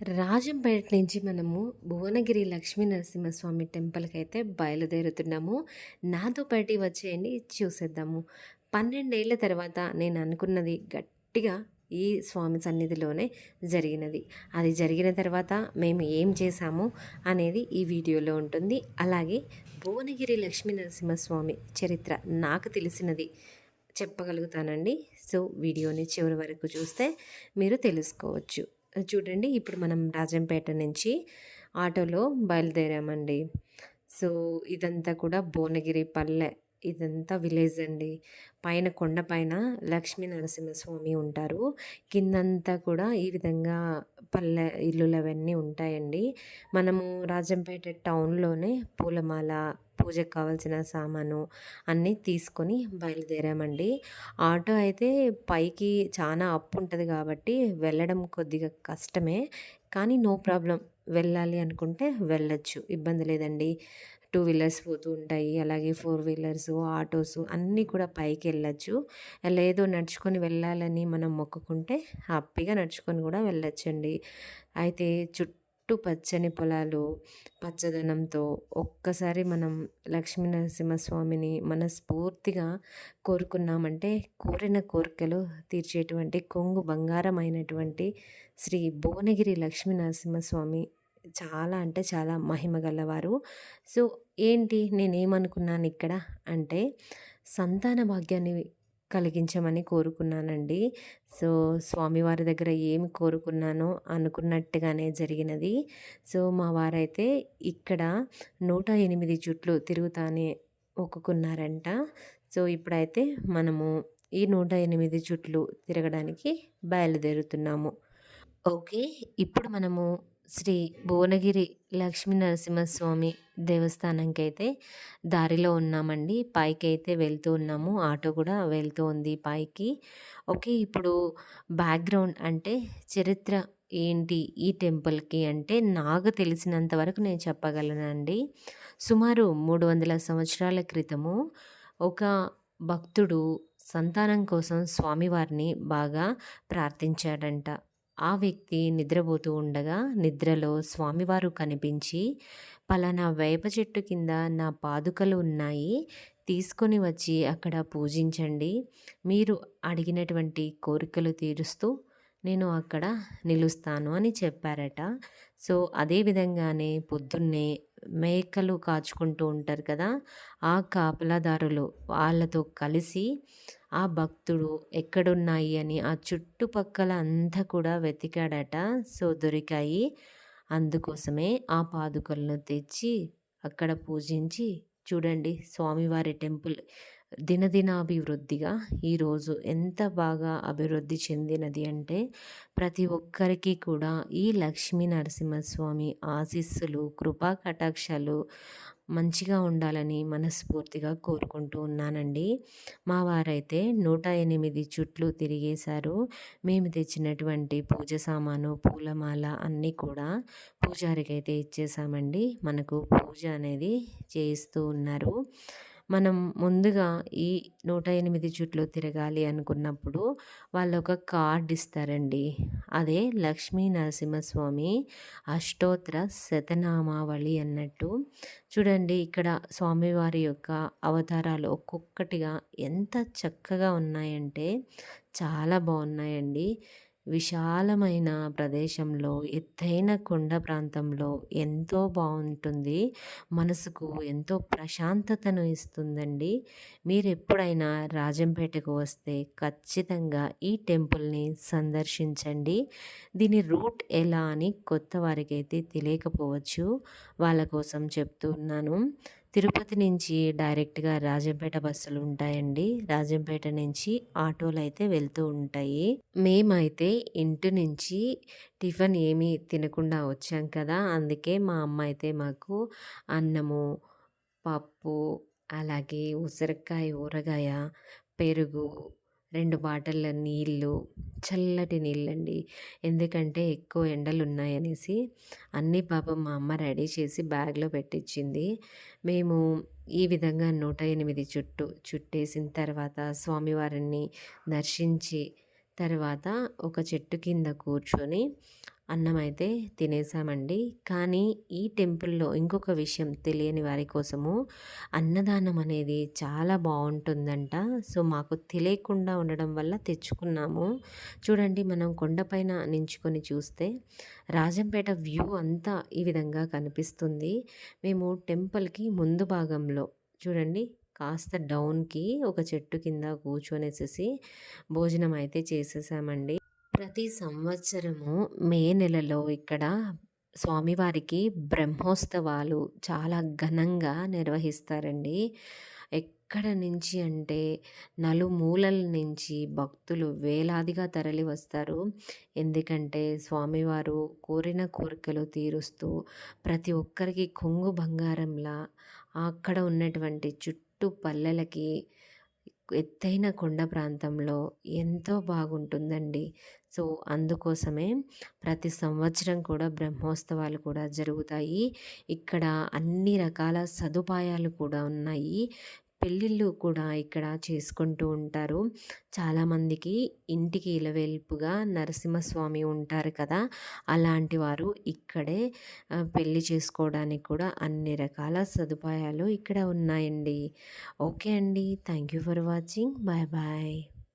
రాజంపేట నుంచి మనము భువనగిరి లక్ష్మీ నరసింహస్వామి టెంపుల్కి అయితే బయలుదేరుతున్నాము. నాతో పాటు వచ్చేయండి చూసేద్దాము. పన్నెండేళ్ళ తర్వాత నేను అనుకున్నది గట్టిగా ఈ స్వామి సన్నిధిలోనే జరిగినది. అది జరిగిన తర్వాత మేము ఏం చేశాము అనేది ఈ వీడియోలో ఉంటుంది. అలాగే భువనగిరి లక్ష్మీ నరసింహస్వామి చరిత్ర నాకు తెలిసినది చెప్పగలుగుతానండి. సో వీడియోని చివరి వరకు చూస్తే మీరు తెలుసుకోవచ్చు. చూడండి ఇప్పుడు మనం రాజంపేట నుంచి ఆటోలో బయలుదేరామండి. సో ఇదంతా కూడా భువనగిరి పల్లె. ఇదంతా విలేజ్ అండి. పైన కొండ పైన లక్ష్మీ నరసింహస్వామి ఉంటారు. కిందంతా కూడా ఈ విధంగా పల్లె ఇల్లులు అవన్నీ ఉంటాయండి. మనము రాజంపేట టౌన్లోనే పూలమాల పూజకు కావాల్సిన సామాను అన్నీ తీసుకొని బయలుదేరామండి. ఆటో అయితే పైకి చాలా అప్పు ఉంటుంది కాబట్టి వెళ్ళడం కొద్దిగా కష్టమే. కానీ నో ప్రాబ్లం వెళ్ళాలి అనుకుంటే వెళ్ళొచ్చు. ఇబ్బంది లేదండి. టూ వీలర్స్ పోతూ ఉంటాయి. అలాగే ఫోర్ వీలర్స్ ఆటోస్ అన్నీ కూడా పైకి వెళ్ళచ్చు లేదో నడుచుకొని వెళ్ళాలని మనం మొక్కుకుంటే హ్యాపీగా నడుచుకొని కూడా వెళ్ళొచ్చండి. అయితే చుట్టూ పచ్చని పొలాలు పచ్చదనంతో ఒక్కసారి మనం లక్ష్మీ నరసింహస్వామిని మనస్ఫూర్తిగా కోరుకున్నామంటే కోరిన కోరికలు తీర్చేటువంటి కొంగు బంగారమైనటువంటి శ్రీ భువనగిరి లక్ష్మీ నరసింహస్వామి చాలా అంటే చాలా మహిమ గలవారు. సో ఏంటి నేనేమనుకున్నాను ఇక్కడ అంటే సంతాన భాగ్యాన్ని కలిగించమని కోరుకున్నానండి. సో స్వామివారి దగ్గర ఏమి కోరుకున్నానో అనుకున్నట్టుగానే జరిగినది. సో మా వారైతే ఇక్కడ నూట ఎనిమిది చుట్లు తిరుగుతానే ఒక్కున్నారంట సో ఇప్పుడైతే మనము ఈ నూట ఎనిమిది చుట్లు తిరగడానికి బయలుదేరుతున్నాము. ఓకే ఇప్పుడు మనము శ్రీ భువనగిరి లక్ష్మీ నరసింహస్వామి దేవస్థానంకి అయితే దారిలో ఉన్నామండి. పైకి అయితే వెళ్తూ ఉన్నాము. ఆటో కూడా వెళ్తూ ఉంది పైకి. ఓకే ఇప్పుడు బ్యాక్గ్రౌండ్ అంటే చరిత్ర ఏంటి ఈ టెంపుల్కి అంటే నాకు తెలిసినంత వరకు నేను చెప్పగలనండి. సుమారు మూడు వందల సంవత్సరాల క్రితము ఒక భక్తుడు సంతానం కోసం స్వామివారిని బాగా ప్రార్థించాడంట. ఆ వ్యక్తి నిద్రపోతూ ఉండగా నిద్రలో స్వామివారు కనిపించి పలానా వేప చెట్టు కింద నా పాదుకలు ఉన్నాయి తీసుకొని వచ్చి అక్కడ పూజించండి. మీరు అడిగినటువంటి కోరికలు తీరుస్తూ నేను అక్కడ నిలుస్తాను అని చెప్పారట. సో అదే విధంగానే పొద్దున్నే మేకలు కాచుకుంటూ ఉంటారు కదా ఆ కాపలాదారులు వాళ్ళతో కలిసి ఆ భక్తుడు ఎక్కడున్నాయి అని ఆ చుట్టుపక్కల అంతా కూడా వెతికాడట. సో దొరికాయి. అందుకోసమే ఆ పాదుకలను తెచ్చి అక్కడ పూజించి చూడండి స్వామివారి టెంపుల్ దినదినాభివృద్ధిగా ఈరోజు ఎంత బాగా అభివృద్ధి చెందినది అంటే ప్రతి ఒక్కరికి కూడా ఈ లక్ష్మీ నరసింహస్వామి ఆశీస్సులు కృపా కటాక్షాలు మంచిగా ఉండాలని మనస్ఫూర్తిగా కోరుకుంటూ ఉన్నానండి. మా వారైతే నూట ఎనిమిది చుట్లు తిరిగేశారు. మేము తెచ్చినటువంటి పూజ సామాను పూలమాల అన్నీ కూడా పూజారికి అయితే ఇచ్చేసామండి మనకు పూజ అనేది చేయిస్తూ ఉన్నారు. మనం ముందుగా ఈ నూట ఎనిమిది చుట్లు తిరగాలి అనుకున్నప్పుడు వాళ్ళు ఒక కార్డ్ ఇస్తారండి. అదే లక్ష్మీ నరసింహస్వామి అష్టోత్తర శతనామావళి అన్నట్టు. చూడండి ఇక్కడ స్వామివారి యొక్క అవతారాలు ఒక్కొక్కటిగా ఎంత చక్కగా ఉన్నాయంటే చాలా బాగున్నాయండి. విశాలమైన ప్రదేశంలో ఎత్తైన కొండ ప్రాంతంలో ఎంతో బాగుంటుంది. మనసుకు ఎంతో ప్రశాంతతను ఇస్తుందండి. మీరు ఎప్పుడైనా రాజంపేటకు వస్తే ఖచ్చితంగా ఈ టెంపుల్ని సందర్శించండి. దీని రూట్ ఎలా అని కొత్త వారికైతే తెలియకపోవచ్చు. వాళ్ళ కోసం చెప్తున్నాను. తిరుపతి నుంచి డైరెక్ట్గా రాజంపేట బస్సులు ఉంటాయండి. రాజంపేట నుంచి ఆటోలు అయితే వెళ్తూ ఉంటాయి. మేమైతే ఇంటి నుంచి టిఫిన్ ఏమీ తినకుండా వచ్చాం కదా! అందుకే మా అమ్మ అయితే మాకు అన్నము పప్పు అలాగే ఉసిరికాయ ఊరగాయ పెరుగు రెండు బాటిళ్ళ నీళ్ళు చల్లటి నీళ్ళండి. ఎందుకంటే ఎక్కువ ఎండలు ఉన్నాయనేసి అన్నీ పాపం మా అమ్మ రెడీ చేసి బ్యాగ్లో పెట్టించింది మేము ఈ విధంగా నూట ఎనిమిది చుట్టూ చుట్టేసిన తర్వాత స్వామివారిని దర్శించి తర్వాత ఒక చెట్టు కింద కూర్చొని అన్నం అయితే తినేసామండి. కానీ ఈ టెంపుల్‌లో ఇంకొక విషయం తెలియని వారి కోసము అన్నదానం అనేది చాలా బాగుంటుందంట సో, మాకు తెలియకుండా ఉండడం వల్ల తెచ్చుకున్నాము. చూడండి మనం కొండపైన నించుకొని చూస్తే రాజంపేట వ్యూ అంతా ఈ విధంగా కనిపిస్తుంది. మేము టెంపుల్‌కి ముందు భాగంలో చూడండి కాస్త డౌన్‌కి ఒక చెట్టు కింద కూర్చొనేసేసి భోజనం అయితే చేసేసామండి. ప్రతి సంవత్సరము మే నెలలో ఇక్కడ స్వామివారికి బ్రహ్మోత్సవాలు చాలా ఘనంగా నిర్వహిస్తారండి. ఎక్కడ నుంచి అంటే నలుమూలల నుంచి భక్తులు వేలాదిగా తరలి వస్తారు. ఎందుకంటే స్వామివారు కోరిన కోరికలు తీరుస్తూ ప్రతి ఒక్కరికి కొంగు బంగారంలా అక్కడ ఉన్నటువంటి చుట్టూ పల్లెలకి ఎత్తైన కొండ ప్రాంతంలో ఎంతో బాగుంటుందండి. సో, అందుకోసమే ప్రతి సంవత్సరం కూడా బ్రహ్మోత్సవాలు కూడా జరుగుతాయి. ఇక్కడ అన్ని రకాల సదుపాయాలు కూడా ఉన్నాయి. పెళ్ళిళ్ళు కూడా ఇక్కడ చేసుకుంటూ ఉంటారు. చాలామందికి ఇంటికి ఇలవేల్పుగా నరసింహస్వామి ఉంటారు కదా! అలాంటి వారు ఇక్కడే పెళ్ళి చేసుకోవడానికి కూడా అన్ని రకాల సదుపాయాలు ఇక్కడ ఉన్నాయండి. ఓకే అండి. Thank you for watching. Bye bye.